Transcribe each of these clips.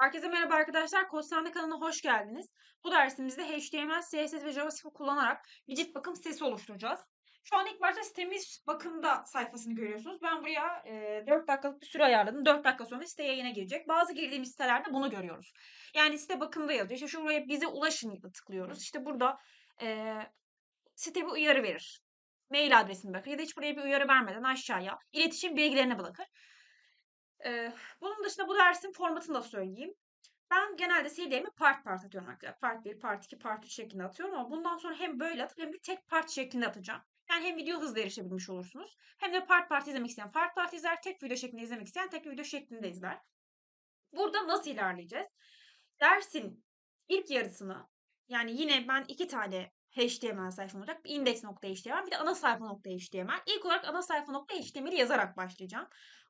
Herkese merhaba arkadaşlar. Kodstanda kanalına hoş geldiniz. Bu dersimizde HTML, CSS ve JavaScript kullanarak bir bakım sitesi oluşturacağız. Şu an ilk başta sitemiz bakımda sayfasını görüyorsunuz. Ben buraya e, 4 dakikalık bir süre ayarladım. 4 dakika sonra site yayına girecek. Bazı girdiğimiz sitelerde bunu görüyoruz. Yani site bakımda yazıyor. İşte şuraya bize ulaşın tıklıyoruz. İşte burada e, site bir uyarı verir. Mail adresini bırakır ya da hiç buraya bir uyarı vermeden aşağıya iletişim bilgilerini bırakır. Bunun dışında bu dersin formatını da söyleyeyim. Ben genelde CD'mi part part atıyorum arkadaşlar. Part 1, part 2, part 3 şeklinde atıyorum ama bundan sonra hem böyle atıp hem de tek part şeklinde atacağım. Yani hem video hızlı erişebilmiş olursunuz. Hem de part part izlemek isteyen part part izler, tek video şeklinde izlemek isteyen tek video şeklinde izler. Burada nasıl ilerleyeceğiz? Dersin ilk yarısını yani yine ben iki tane HTML sayfam olacak. Bir index.html bir de ana sayfa.html. İlk olarak ana sayfa.html'i yazarak başlayacağım.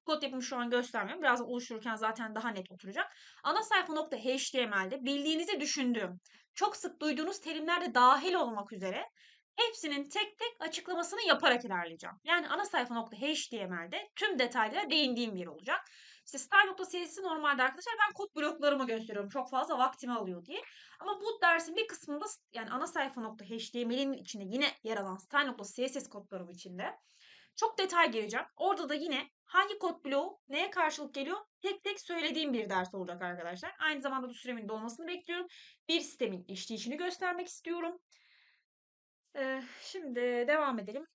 Kod yapımı şu an göstermiyorum. Biraz oluştururken zaten daha net oturacak. Ana sayfa.html'de bildiğinizi düşündüğüm, çok sık duyduğunuz terimler de dahil olmak üzere hepsinin tek tek açıklamasını yaparak ilerleyeceğim. Yani ana sayfa.html'de tüm detaylara değindiğim bir olacak. İşte style.cs'i normalde arkadaşlar ben kod bloklarımı gösteriyorum. Çok fazla vaktimi alıyor diye. Ama bu dersin bir kısmında yani ana sayfa.html'in içinde yine yer alan style.css kodlarım içinde çok detay gireceğim. Orada da yine hangi kod bloğu neye karşılık geliyor tek tek söylediğim bir ders olacak arkadaşlar. Aynı zamanda da süremin dolmasını bekliyorum. Bir sistemin işleyişini göstermek istiyorum. Ee, şimdi devam edelim.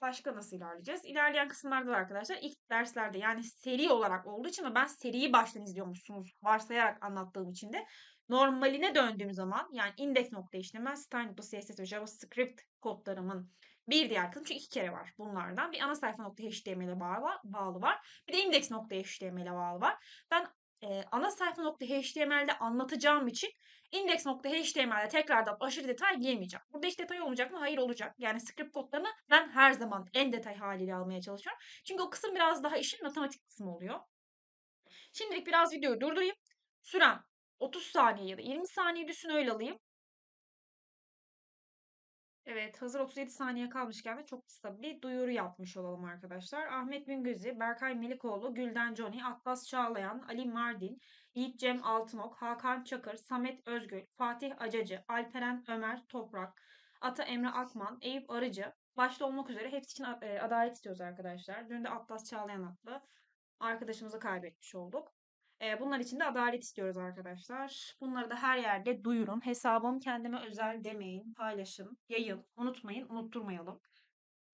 Başka nasıl ilerleyeceğiz? İlerleyen kısımlarda da arkadaşlar ilk derslerde yani seri olarak olduğu için ve ben seriyi baştan izliyormuşsunuz varsayarak anlattığım için de normaline döndüğüm zaman yani index.html, style.css ve javascript kodlarımın bir diğer kısım çünkü iki kere var bunlardan. Bir ana sayfa.html'e bağlı, bağlı var. Bir de index.html'e bağlı var. Ben e, ana sayfa.html'de anlatacağım için index.html'de tekrardan aşırı detay girmeyeceğim. Burada hiç detay olmayacak mı? Hayır olacak. Yani script kodlarını ben her zaman en detay haliyle almaya çalışıyorum. Çünkü o kısım biraz daha işin matematik kısmı oluyor. Şimdilik biraz videoyu durdurayım. Sürem 30 saniye ya da 20 saniye düşün öyle alayım. Evet, hazır 37 saniye kalmışken de çok kısa bir duyuru yapmış olalım arkadaşlar. Ahmet Mingözi, Berkay Melikoğlu, Gülden Johnny, Atlas Çağlayan, Ali Mardin, Yiğit Cem Altınok, Hakan Çakır, Samet Özgül, Fatih Acacı, Alperen Ömer Toprak, Ata Emre Akman, Eyüp Arıcı, başta olmak üzere hepsi için e, adalet istiyoruz arkadaşlar. Dün de Atlas Çağlayan adlı arkadaşımızı kaybetmiş olduk. Bunlar için de adalet istiyoruz arkadaşlar. Bunları da her yerde duyurun. Hesabım kendime özel demeyin, paylaşın, yayın. Unutmayın, unutturmayalım.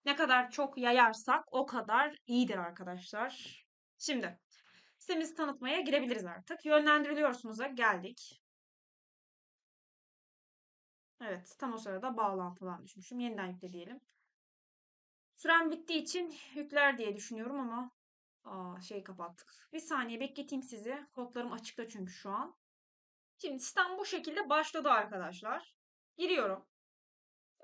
Ne kadar çok yayarsak o kadar iyidir arkadaşlar. Şimdi sitemizi tanıtmaya girebiliriz artık. Yönlendiriliyorsunuz'a geldik. Evet, tam o sırada bağlantıdan düşmüşüm. Yeniden yükle diyelim. Sürem bittiği için yükler diye düşünüyorum ama Aa, şey kapattık. Bir saniye bekleteyim sizi. Kodlarım açıkta çünkü şu an. Şimdi sistem bu şekilde başladı arkadaşlar. Giriyorum.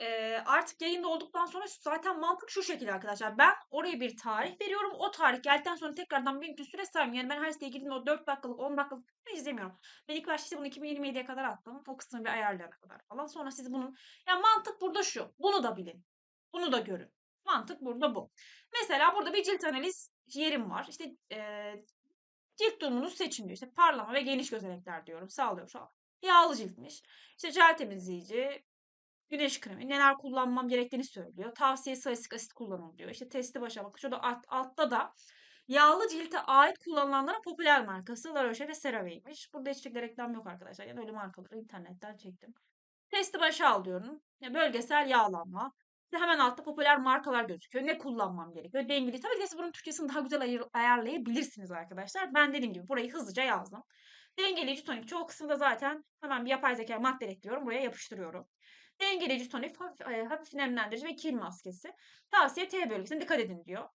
Ee, artık yayında olduktan sonra zaten mantık şu şekilde arkadaşlar. Ben oraya bir tarih veriyorum. O tarih geldikten sonra tekrardan gün süre saymıyorum. Yani ben her siteye girdiğimde o 4 dakikalık 10 dakikalık izlemiyorum. Ben ilk başta bunu 2027'ye kadar attım. O kısmını bir ayarlayana kadar falan. Sonra siz bunun... Yani mantık burada şu. Bunu da bilin. Bunu da görün. Mantık burada bu. Mesela burada bir cilt analiz yerim var. İşte e, cilt durumunuz seçin diyor. İşte parlama ve geniş gözenekler diyorum. Sağlıyor şu an. Yağlı ciltmiş. İşte jel temizleyici, güneş kremi, neler kullanmam gerektiğini söylüyor. Tavsiye salisilik asit kullanın diyor. İşte testi başa bak. Şurada alt, altta da yağlı cilte ait kullanılanların popüler markası La Roche ve CeraVe'ymiş. Burada hiç reklam yok arkadaşlar. Yani öyle markaları internetten çektim. Testi başa al diyorum. Ya bölgesel yağlanma, hemen altta popüler markalar gözüküyor. Ne kullanmam gerekiyor? Dengeli. Tabii ki siz bunun Türkçesini daha güzel ayır, ayarlayabilirsiniz arkadaşlar. Ben dediğim gibi burayı hızlıca yazdım. Dengeleyici tonik çoğu kısımda zaten hemen bir yapay zeka madde ekliyorum. Buraya yapıştırıyorum. Dengeleyici tonik, hafif, e, hafif nemlendirici ve kil maskesi. Tavsiye T bölgesine dikkat edin diyor.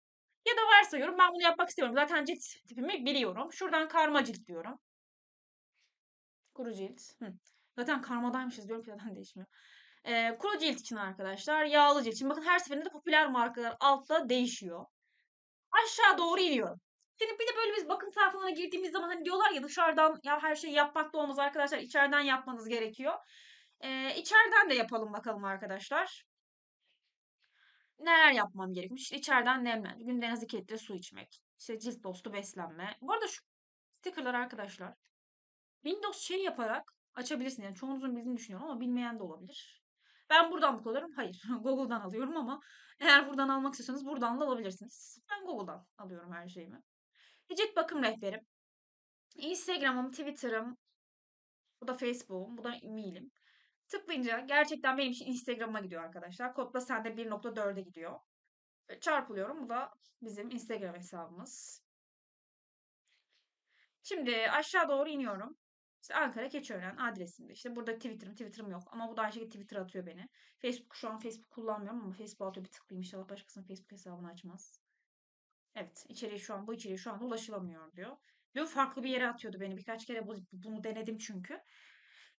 Ya da varsayıyorum ben bunu yapmak istiyorum. Zaten cilt tipimi biliyorum. Şuradan karma cilt diyorum. Kuru cilt. Hı. Zaten karmadaymışız diyorum ki zaten değişmiyor. E, kuru cilt için arkadaşlar. Yağlı cilt için. Bakın her seferinde de popüler markalar altta değişiyor. Aşağı doğru iniyorum. Şimdi bir de böyle biz bakım sayfalarına girdiğimiz zaman hani diyorlar ya dışarıdan ya her şeyi yapmak da olmaz arkadaşlar. içeriden yapmanız gerekiyor. Ee, içeriden de yapalım bakalım arkadaşlar. Neler yapmam gerekmiş? İşte içeriden nemlen. Günde en az 2 litre su içmek. İşte cilt dostu beslenme. Bu arada şu stickerlar arkadaşlar. Windows şey yaparak açabilirsin. Yani çoğunuzun bildiğini düşünüyorum ama bilmeyen de olabilir. Ben buradan mı kullanırım? Hayır. Google'dan alıyorum ama eğer buradan almak istiyorsanız buradan da alabilirsiniz. Ben Google'dan alıyorum her şeyimi. Cilt bakım rehberim. Instagram'ım, Twitter'ım, bu da Facebook'um, bu da mail'im. Tıklayınca gerçekten benim için Instagram'a gidiyor arkadaşlar. Kodla sende 1.4'e gidiyor. E, Çarpılıyorum. Bu da bizim Instagram hesabımız. Şimdi aşağı doğru iniyorum. İşte Ankara Keçiören adresimde. İşte burada Twitter'ım, Twitter'ım yok. Ama bu da aynı şekilde Twitter atıyor beni. Facebook şu an Facebook kullanmıyorum ama Facebook atıyor bir tıklayayım. İnşallah başkasının Facebook hesabını açmaz. Evet, içeriği şu an bu içeriği şu anda ulaşılamıyor diyor. Diyor farklı bir yere atıyordu beni. Birkaç kere bu, bunu denedim çünkü.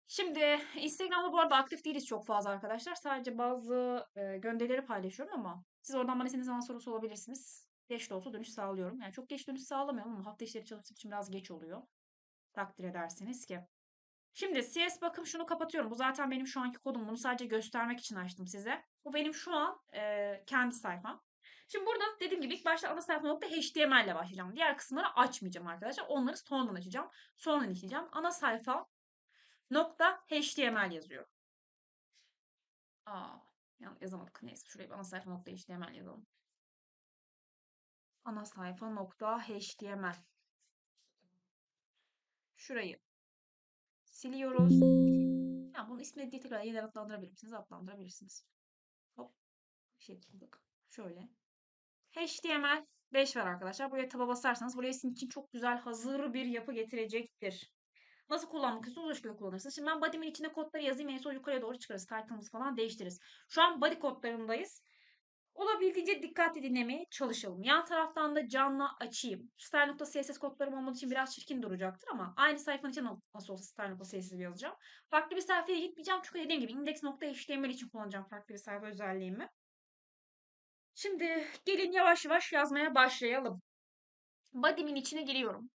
Şimdi Instagram'da bu arada aktif değiliz çok fazla arkadaşlar. Sadece bazı e, gönderileri paylaşıyorum ama siz oradan bana istediğiniz zaman sorusu olabilirsiniz. Geç de olsa dönüş sağlıyorum. Yani çok geç dönüş sağlamıyorum ama hafta işleri çalıştığım için biraz geç oluyor. Takdir ederseniz ki. Şimdi CS bakım şunu kapatıyorum. Bu zaten benim şu anki kodum. Bunu sadece göstermek için açtım size. Bu benim şu an e, kendi sayfam. Şimdi burada dediğim gibi ilk başta ana sayfa nokta HTML ile başlayacağım. Diğer kısımları açmayacağım arkadaşlar. Onları sonradan açacağım. Sonradan işleyeceğim. Ana sayfa nokta HTML yazıyor. Aa, yazamadık. Neyse şuraya ana sayfa nokta HTML yazalım. Ana sayfa nokta HTML. Şurayı siliyoruz. Ya bunun ismini diye tekrar yeniden adlandırabilirsiniz. Adlandırabilirsiniz. Hop. Bir şey bulduk. Şöyle. HTML 5 var arkadaşlar. Buraya taba basarsanız buraya sizin için çok güzel hazır bir yapı getirecektir. Nasıl kullanmak istiyorsanız o şekilde kullanırsınız. Şimdi ben body'min içine kodları yazayım. En son yukarıya doğru çıkarız. Title'ımızı falan değiştiririz. Şu an body kodlarındayız. Olabildiğince dikkatli dinlemeye çalışalım. Yan taraftan da canlı açayım. Style.css kodlarım olmadığı için biraz çirkin duracaktır ama aynı sayfanın için nasıl olsa Style.css yazacağım. Farklı bir sayfaya gitmeyeceğim çünkü dediğim gibi index.html için kullanacağım farklı bir sayfa özelliğimi. Şimdi gelin yavaş yavaş yazmaya başlayalım. Body'min içine giriyorum.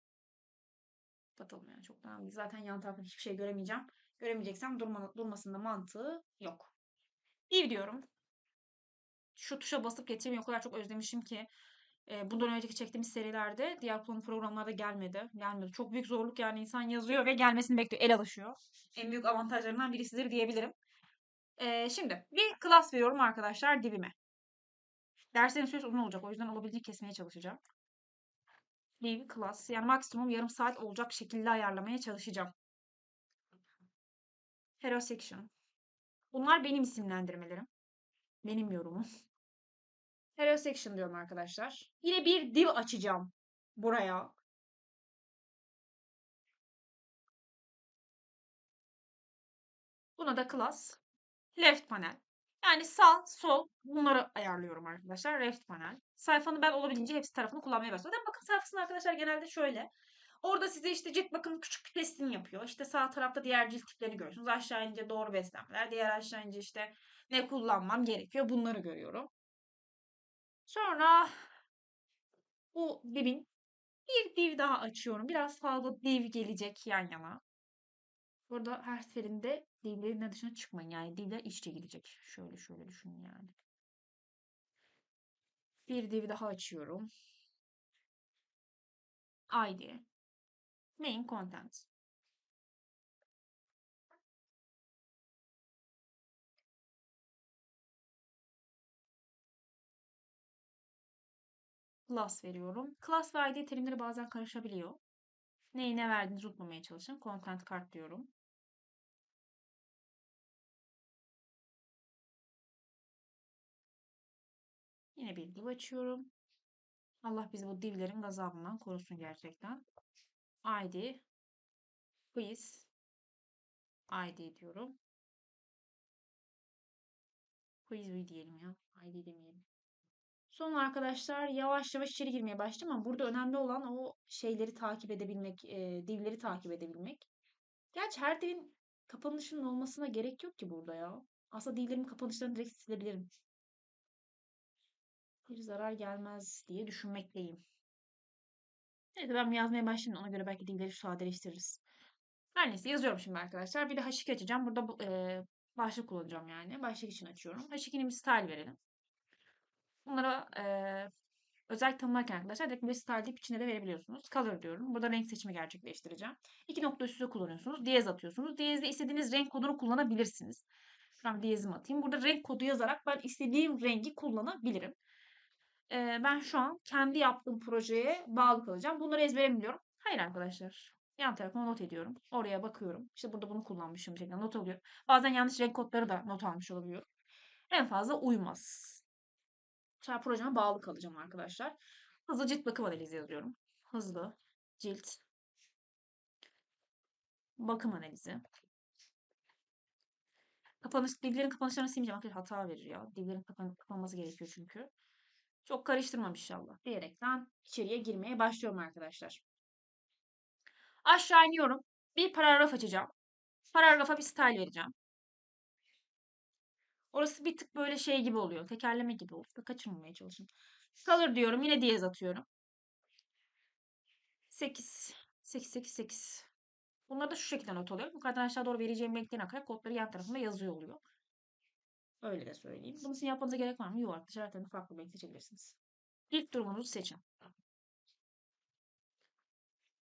Kapatalım yani çok önemli. Zaten yan tarafta hiçbir şey göremeyeceğim. Göremeyeceksem durma, durmasında mantığı yok. Div diyorum. Şu tuşa basıp getirmeyi o kadar çok özlemişim ki. E, bundan önceki çektiğimiz serilerde diğer kullanım programlarda gelmedi. Gelmedi. Çok büyük zorluk yani insan yazıyor ve gelmesini bekliyor. El alışıyor. En büyük avantajlarından birisidir diyebilirim. E, şimdi bir class veriyorum arkadaşlar divime. Derslerin süresi uzun olacak. O yüzden olabildiğince kesmeye çalışacağım. Div class. Yani maksimum yarım saat olacak şekilde ayarlamaya çalışacağım. Hero section. Bunlar benim isimlendirmelerim. Benim yorumum. Hero section diyorum arkadaşlar. Yine bir div açacağım buraya. Buna da class left panel. Yani sağ, sol bunları ayarlıyorum arkadaşlar. Left panel. Sayfanın ben olabildiğince hepsi tarafını kullanmaya başladım. Bakın sayfasında arkadaşlar genelde şöyle. Orada size işte cilt bakım küçük bir testini yapıyor. İşte sağ tarafta diğer cilt tiplerini görüyorsunuz. Aşağı inince doğru beslenmeler. Diğer aşağı inince işte ne kullanmam gerekiyor. Bunları görüyorum. Sonra bu divin bir div daha açıyorum. Biraz fazla div gelecek yan yana. Burada her seferinde divlerin dışına çıkmayın. Yani divler içe gidecek. Şöyle şöyle düşünün yani. Bir div daha açıyorum. ID. Main content. Class veriyorum. Class ve ID terimleri bazen karışabiliyor. Neyi ne verdiğinizi unutmamaya çalışın. Content card diyorum. Yine bir div açıyorum. Allah bizi bu divlerin gazabından korusun gerçekten. ID quiz ID diyorum. Quiz diyelim ya. ID demeyelim. Sonra arkadaşlar yavaş yavaş içeri girmeye başladım ama burada önemli olan o şeyleri takip edebilmek, e, divleri takip edebilmek. Gerçi her divin kapanışının olmasına gerek yok ki burada ya. Aslında divlerin kapanışlarını direkt silebilirim. Bir zarar gelmez diye düşünmekteyim. Evet ben yazmaya başlayayım. Ona göre belki divleri sadeleştiririz. Her neyse yazıyorum şimdi arkadaşlar. Bir de H2 açacağım. Burada bu, e, başlık kullanacağım yani. Başlık için açıyorum. H2'nin bir style verelim. Bunlara e, Özellik tanımlarken arkadaşlar direkt bir style deyip içine de verebiliyorsunuz. Color diyorum. Burada renk seçimi gerçekleştireceğim. İki nokta üst üste kullanıyorsunuz. Diyez atıyorsunuz. Diyezde istediğiniz renk kodunu kullanabilirsiniz. Ben diyezimi atayım. Burada renk kodu yazarak ben istediğim rengi kullanabilirim. Ee, ben şu an kendi yaptığım projeye bağlı kalacağım. Bunları ezbere biliyorum. Hayır arkadaşlar. Yan tarafıma not ediyorum. Oraya bakıyorum. İşte burada bunu kullanmışım şeklinde not alıyorum. Bazen yanlış renk kodları da not almış olabiliyorum. En fazla uymaz. Sonra projeme bağlı kalacağım arkadaşlar. Hızlı cilt bakım analizi yazıyorum. Hızlı cilt bakım analizi. Kapanış, divlerin kapanışlarını silmeyeceğim. Arkadaşlar hata verir ya. Divlerin kapan kapanması gerekiyor çünkü. Çok karıştırmam inşallah. Diyerekten içeriye girmeye başlıyorum arkadaşlar. Aşağı iniyorum. Bir paragraf açacağım. Paragrafa bir style vereceğim. Orası bir tık böyle şey gibi oluyor. Tekerleme gibi oluyor. Kaçırmamaya çalışın. Color diyorum. Yine diyez atıyorum. 8. 8, 8, 8. Bunları da şu şekilde not alıyorum. Yukarıdan aşağı doğru vereceğim renklerin akarak kodları yan tarafında yazıyor oluyor. Öyle de söyleyeyim. Bunu sizin yapmanıza gerek var mı? Yok arkadaşlar. Her tarafı farklı renk seçebilirsiniz. İlk durumunuzu seçin.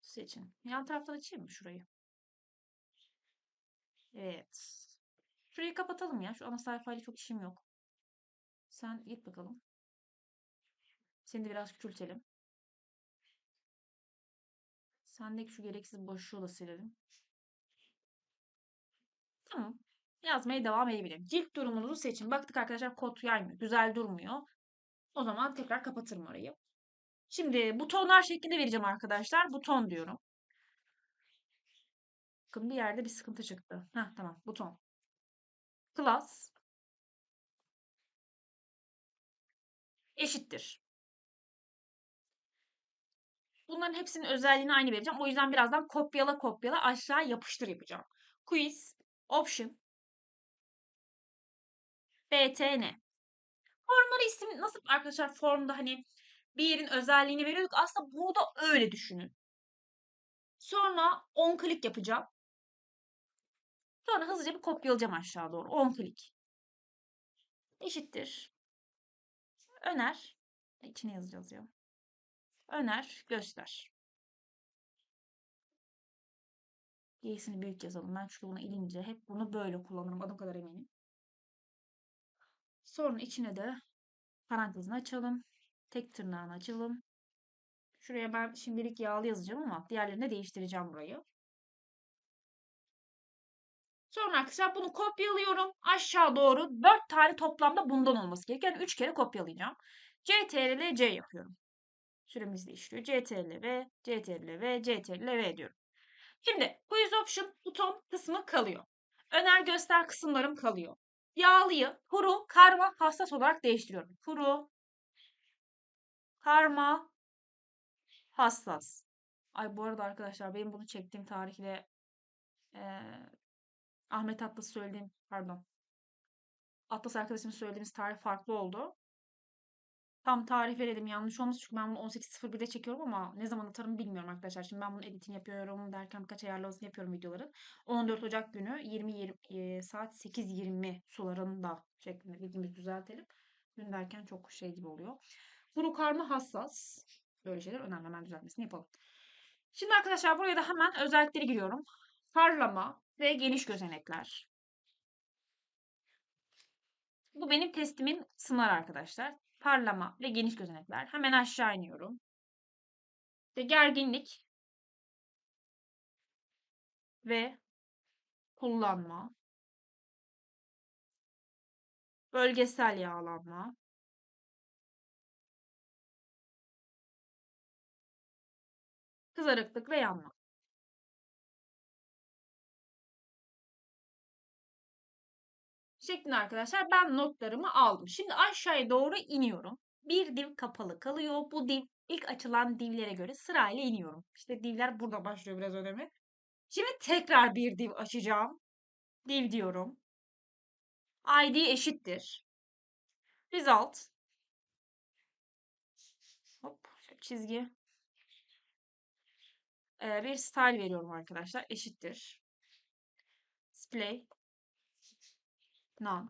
Seçin. Yan taraftan açayım mı şurayı? Evet. Şurayı kapatalım ya. Şu ana sayfayla çok işim yok. Sen git bakalım. Seni de biraz küçültelim. Sendeki şu gereksiz boşluğu da silelim. Tamam. Yazmaya devam edebilirim. Cilt durumunuzu seçin. Baktık arkadaşlar kod yaymıyor. Güzel durmuyor. O zaman tekrar kapatırım orayı. Şimdi butonlar şeklinde vereceğim arkadaşlar. Buton diyorum. Bakın bir yerde bir sıkıntı çıktı. Heh, tamam buton. Class eşittir. Bunların hepsinin özelliğini aynı vereceğim. O yüzden birazdan kopyala kopyala aşağı yapıştır yapacağım. Quiz, option, btn. Formları isim nasıl arkadaşlar formda hani bir yerin özelliğini veriyorduk. Aslında bunu da öyle düşünün. Sonra on klik yapacağım. Sonra hızlıca bir kopyalayacağım aşağı doğru. 10 klik. Eşittir. Öner. İçine yazacağız ya. Öner, göster. Y'sini büyük yazalım. Ben çünkü bunu elince hep bunu böyle kullanırım. Adım kadar eminim. Sonra içine de parantezini açalım. Tek tırnağını açalım. Şuraya ben şimdilik yağlı yazacağım ama diğerlerini değiştireceğim burayı. Sonra arkadaşlar bunu kopyalıyorum. Aşağı doğru 4 tane toplamda bundan olması gerekiyor. Yani 3 kere kopyalayacağım. CTRL C yapıyorum. Süremiz değişiyor. CTRL V, CTRL V, CTRL V diyorum. Şimdi quiz option buton kısmı kalıyor. Öner göster kısımlarım kalıyor. Yağlıyı kuru, karma, hassas olarak değiştiriyorum. Kuru, karma, hassas. Ay bu arada arkadaşlar benim bunu çektiğim tarihle e, Ahmet Atlas söylediğim pardon. Atlas arkadaşımın söylediğimiz tarih farklı oldu. Tam tarih verelim yanlış olmasın çünkü ben bunu 18.01'de çekiyorum ama ne zaman atarım bilmiyorum arkadaşlar. Şimdi ben bunun editini yapıyorum derken birkaç ayarlamasını yapıyorum videoların. 14 Ocak günü 20, 20 e, saat 8.20 sularında şeklinde bilgimizi düzeltelim. Gün derken çok şey gibi oluyor. Kuru karma hassas. Böyle şeyler önemli. Hemen düzeltmesini yapalım. Şimdi arkadaşlar buraya da hemen özellikleri giriyorum. Parlama ve geniş gözenekler. Bu benim testimin sınır arkadaşlar parlama ve geniş gözenekler. Hemen aşağı iniyorum. İşte gerginlik ve kullanma. Bölgesel yağlanma. Kızarıklık ve yanma. Şeklinde arkadaşlar ben notlarımı aldım. Şimdi aşağıya doğru iniyorum. Bir div kapalı kalıyor. Bu div ilk açılan divlere göre sırayla iniyorum. İşte divler burada başlıyor biraz önemi. Şimdi tekrar bir div açacağım. Div diyorum. ID eşittir. Result. Hop çizgi. Ee, bir style veriyorum arkadaşlar. Eşittir. Display none.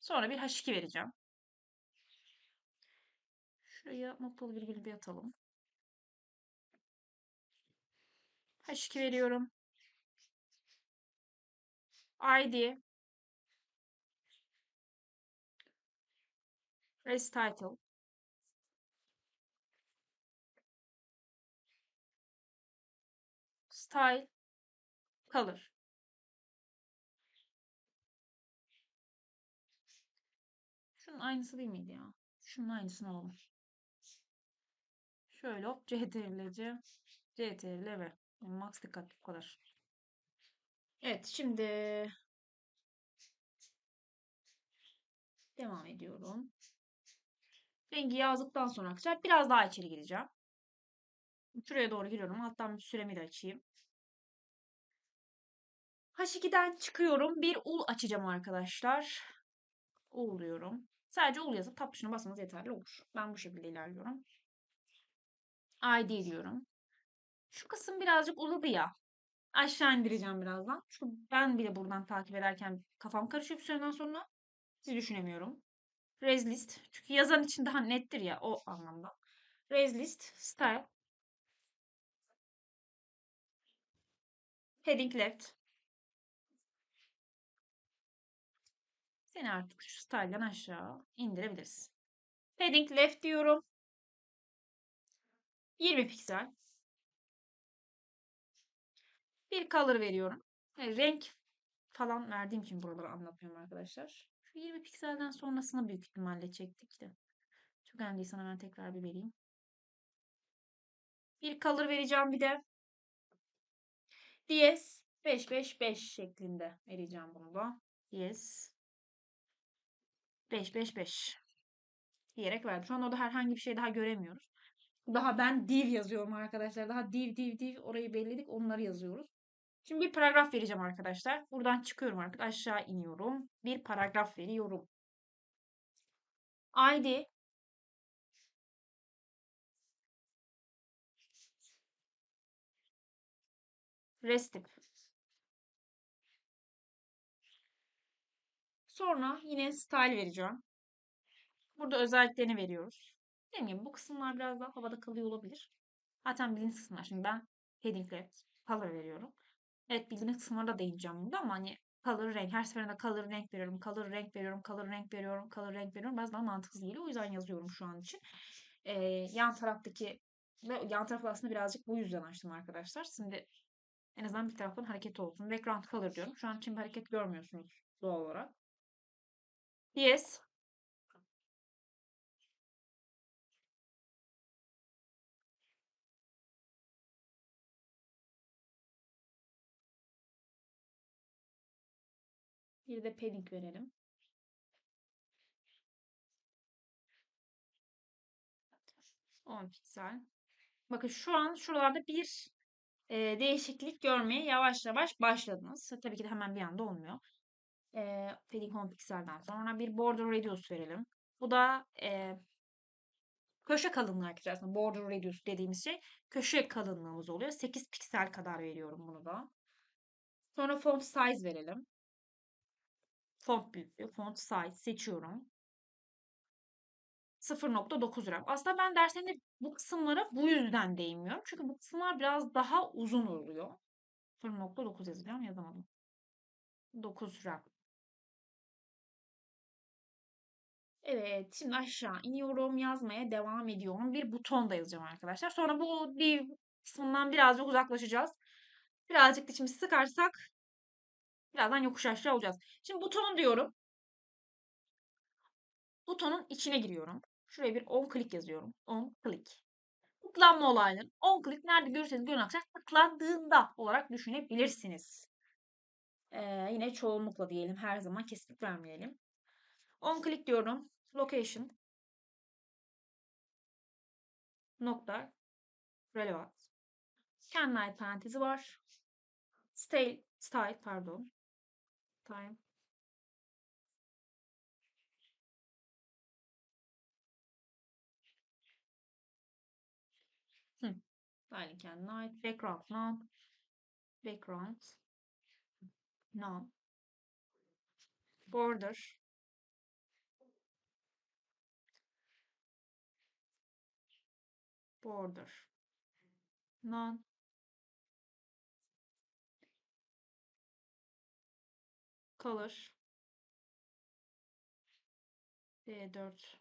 Sonra bir H2 vereceğim. Şuraya noktalı virgül bir atalım. H2 veriyorum. ID Res title Style Color aynısı değil miydi ya? Şunun aynısını alalım. Şöyle hop CTRL-C CTRL-V yani max dikkat bu kadar. Evet şimdi devam ediyorum. Rengi yazdıktan sonra arkadaşlar biraz daha içeri gireceğim. Şuraya doğru giriyorum. Alttan bir süremi de açayım. H2'den çıkıyorum. Bir ul açacağım arkadaşlar. Ul diyorum. Sadece ul yazıp tab tuşuna basmanız yeterli olur. Ben bu şekilde ilerliyorum. ID diyorum. Şu kısım birazcık uzadı ya. Aşağı indireceğim birazdan. Çünkü ben bile buradan takip ederken kafam karışıyor bir süreden sonra. Sizi düşünemiyorum. Res list. Çünkü yazan için daha nettir ya o anlamda. Res list, style. Heading left. Seni artık şu style'dan aşağı indirebiliriz. Heading left diyorum. 20 piksel. Bir color veriyorum. Yani renk falan verdiğim için buraları anlatmıyorum arkadaşlar. Şu 20 pikselden sonrasını büyük ihtimalle çektik de. Çok önemli değil sana ben tekrar bir vereyim. Bir color vereceğim bir de. DS 555 şeklinde vereceğim bunu da. DS 555 diyerek verdim. Şu an orada herhangi bir şey daha göremiyoruz. Daha ben div yazıyorum arkadaşlar. Daha div div div orayı belirledik. Onları yazıyoruz. Şimdi bir paragraf vereceğim arkadaşlar. Buradan çıkıyorum artık. Aşağı iniyorum. Bir paragraf veriyorum. ID Restif. Sonra yine style vereceğim. Burada özelliklerini veriyoruz. Dediğim gibi bu kısımlar biraz daha havada kalıyor olabilir. Zaten bildiğiniz kısımlar. Şimdi ben heading left color veriyorum. Evet bildiğiniz kısımlara da değineceğim burada ama hani color renk. Her seferinde color renk veriyorum. Color renk veriyorum. Color renk veriyorum. Color renk veriyorum. Biraz daha mantıksız geliyor. O yüzden yazıyorum şu an için. Ee, yan taraftaki ve yan tarafı aslında birazcık bu yüzden açtım arkadaşlar. Şimdi en azından bir taraftan hareket olsun. Background color diyorum. Şu an için bir hareket görmüyorsunuz doğal olarak. Yes. Bir de padding verelim. On piksel. Bakın şu an şuralarda bir e, değişiklik görmeye yavaş yavaş başladınız. Tabii ki de hemen bir anda olmuyor. E, 10 pikselden sonra bir border radius verelim. Bu da e, köşe kalınlığı arkadaşlar. Border radius dediğimiz şey köşe kalınlığımız oluyor. 8 piksel kadar veriyorum bunu da. Sonra font size verelim. Font büyüklüğü, font size seçiyorum. 0.9 RAM. Aslında ben derslerinde bu kısımlara bu yüzden değinmiyorum. Çünkü bu kısımlar biraz daha uzun oluyor. 0.9 yazacağım yazamadım. 9 RAM. Evet, şimdi aşağı iniyorum, yazmaya devam ediyorum. Bir buton da yazacağım arkadaşlar. Sonra bu div kısmından birazcık uzaklaşacağız. Birazcık dişimizi sıkarsak birazdan yokuş aşağı olacağız. Şimdi buton diyorum. Butonun içine giriyorum. Şuraya bir on click yazıyorum. On click. Tıklanma olayları. On click nerede görürseniz görün arkadaşlar tıklandığında olarak düşünebilirsiniz. Ee, yine çoğunlukla diyelim. Her zaman kesinlik vermeyelim. On click diyorum. Location. Nokta. Relevant. Ait parantezi var. Style, style pardon. Time. Hı. Style'in kendine ait. Background none. Background. None. Border. Border none color D4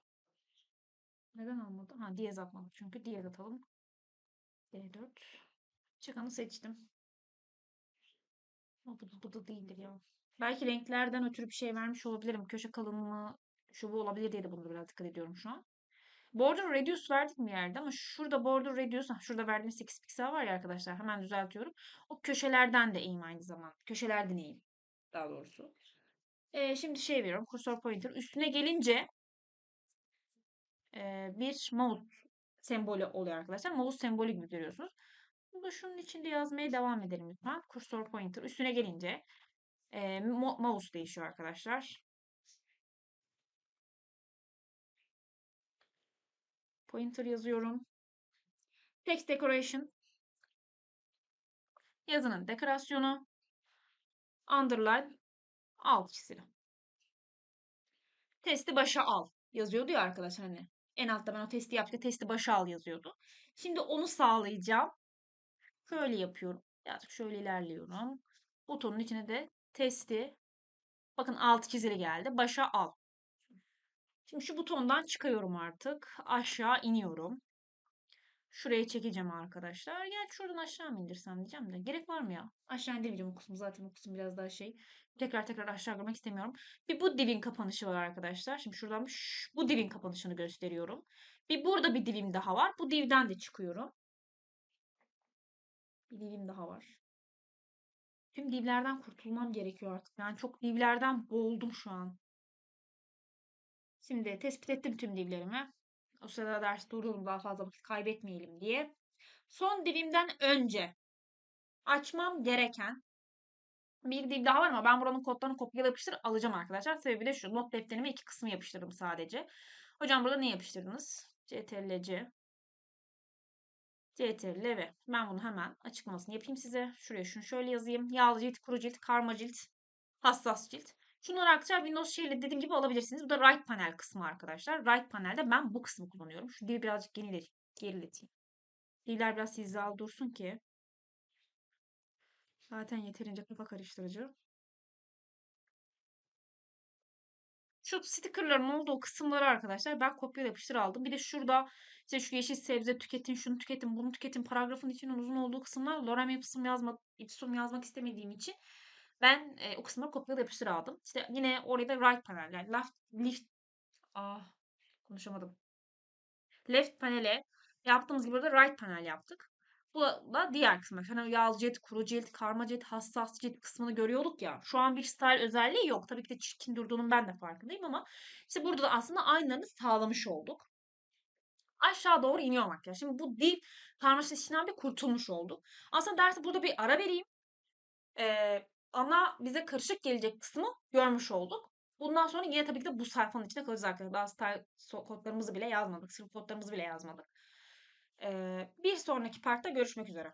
neden olmadı? Ha diyez atmadık çünkü diyez atalım. D4 çıkanı seçtim. Bu, da- bu da değildir ya. Belki renklerden ötürü bir şey vermiş olabilirim. Köşe kalınlığı şu bu olabilir diye de bunu biraz dikkat ediyorum şu an. Border Radius verdik mi yerde ama şurada Border Radius, şurada verdiğimiz 8 piksel var ya arkadaşlar hemen düzeltiyorum. O köşelerden de eğim aynı zamanda. Köşelerden eğim daha doğrusu. Ee, şimdi şey veriyorum kursor pointer. Üstüne gelince e, bir mouse sembolü oluyor arkadaşlar. Mouse sembolü gibi görüyorsunuz. Bunu şunun içinde yazmaya devam edelim lütfen. Kursor pointer. Üstüne gelince e, mo- mouse değişiyor arkadaşlar. Pointer yazıyorum. Text decoration. Yazının dekorasyonu. Underline. Alt çizili. Testi başa al. Yazıyordu ya arkadaşlar hani. En altta ben o testi yaptık. Testi başa al yazıyordu. Şimdi onu sağlayacağım. Şöyle yapıyorum. Birazcık şöyle ilerliyorum. Butonun içine de testi. Bakın alt çizili geldi. Başa al. Şimdi şu butondan çıkıyorum artık. Aşağı iniyorum. Şuraya çekeceğim arkadaşlar. Gel şuradan aşağı mı indirsem diyeceğim de. Gerek var mı ya? Aşağı indirmeyeceğim o kısmı. Zaten o kısım biraz daha şey. Tekrar tekrar aşağı görmek istemiyorum. Bir bu divin kapanışı var arkadaşlar. Şimdi şuradan bu divin kapanışını gösteriyorum. Bir burada bir divim daha var. Bu divden de çıkıyorum. Bir divim daha var. Tüm divlerden kurtulmam gerekiyor artık. Yani çok divlerden boğuldum şu an. Şimdi tespit ettim tüm divlerimi. O sırada ders duralım daha fazla vakit kaybetmeyelim diye. Son divimden önce açmam gereken bir div daha var ama ben buranın kodlarını kopyala yapıştır alacağım arkadaşlar. Sebebi de şu. Not defterime iki kısmı yapıştırdım sadece. Hocam burada ne yapıştırdınız? CTRL-C CTRL ve ben bunu hemen açıklamasını yapayım size. Şuraya şunu şöyle yazayım. Yağlı cilt, kuru cilt, karma cilt, hassas cilt. Şunları arkadaşlar Windows şeyle dediğim gibi alabilirsiniz. Bu da right panel kısmı arkadaşlar. Right panelde ben bu kısmı kullanıyorum. Şu dili birazcık gerilet, gerileteyim. Diller biraz hizalı dursun ki. Zaten yeterince kafa karıştırıcı. Şu stickerların olduğu kısımları arkadaşlar ben kopya yapıştır aldım. Bir de şurada işte şu yeşil sebze tüketin, şunu tüketin, bunu tüketin paragrafın içinin uzun olduğu kısımlar lorem ipsum yazmak, ipsum yazmak istemediğim için ben e, o kısımları kopyala yapıştır aldım. İşte yine oraya da right panel yani left, lift ah konuşamadım. Left panele yaptığımız gibi burada right panel yaptık. Bu da diğer kısmı. Hani yağlı cilt, kuru cilt, karma cilt, hassas cilt kısmını görüyorduk ya. Şu an bir style özelliği yok. Tabii ki de çirkin durduğunun ben de farkındayım ama işte burada da aslında aynılarını sağlamış olduk. Aşağı doğru iniyor makyaj. Şimdi bu dil karmaşasından bir kurtulmuş olduk. Aslında dersi burada bir ara vereyim. Ee, ana bize karışık gelecek kısmı görmüş olduk. Bundan sonra yine tabii ki de bu sayfanın içinde kalacağız arkadaşlar. Daha style kodlarımızı bile yazmadık. Sırf kodlarımızı bile yazmadık. Ee, bir sonraki partta görüşmek üzere.